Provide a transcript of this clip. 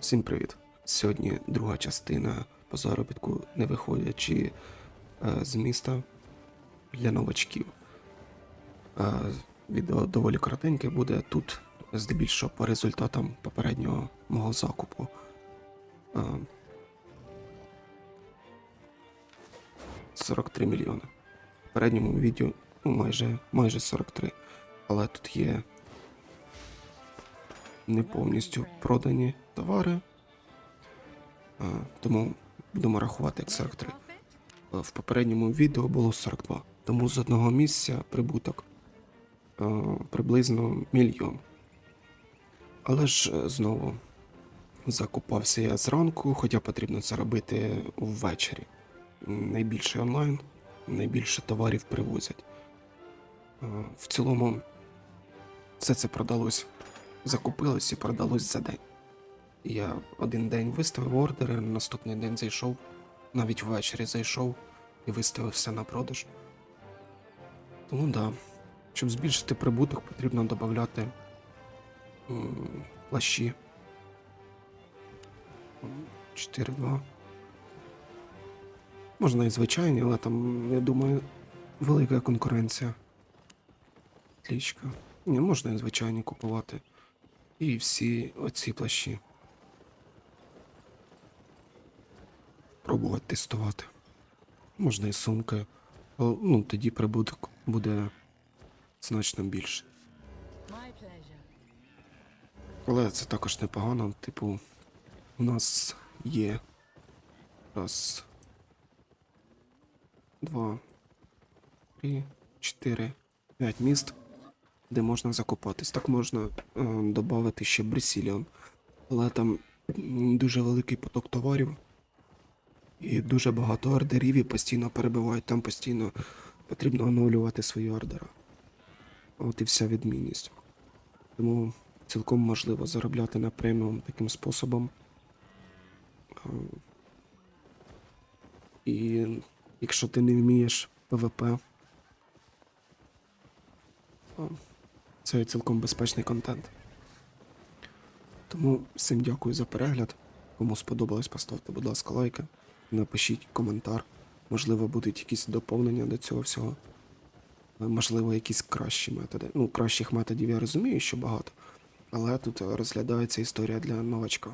Всім привіт! Сьогодні друга частина по заробітку, не виходячи е, з міста для новачків. Е, відео доволі коротеньке буде тут, здебільшого по результатам попереднього мого закупу. Е, 43 мільйони. В попередньому відео ну, майже, майже 43. Але тут є не повністю продані товари. Тому будемо рахувати як 43. В попередньому відео було 42. Тому з одного місця прибуток приблизно мільйон. Але ж е, знову закупався я зранку, хоча потрібно це робити ввечері. Найбільше онлайн, найбільше товарів привозять. В цілому все це продалось закупилось і продалось за день. Я один день виставив ордери, наступний день зайшов, навіть ввечері зайшов і виставив все на продаж. Тому да, щоб збільшити прибуток, потрібно додати плащі. 4-2. Можна і звичайні, але там, я думаю, велика конкуренція. Тлічка. Ні, можна і звичайні купувати. І всі оці плащі. Пробувати тестувати. Можна і сумки. Але, Ну, тоді прибуток буде значно більше. Але це також непогано. Типу, у нас є раз, два, три, чотири, п'ять міст, де можна закопатись. Так можна е, додати ще Бресіліон. Але там дуже великий поток товарів. І дуже багато ордерів і постійно перебивають. Там постійно потрібно оновлювати свої ордери. От і вся відмінність. Тому цілком можливо заробляти на преміум таким способом. Е, І якщо ти не вмієш ПВП, це цілком безпечний контент. Тому всім дякую за перегляд. Кому сподобалось, поставте, будь ласка, лайки, напишіть коментар. Можливо, будуть якісь доповнення до цього всього. Е, Можливо, якісь кращі методи. Ну, кращих методів я розумію, що багато. Але тут розглядається історія для новачка.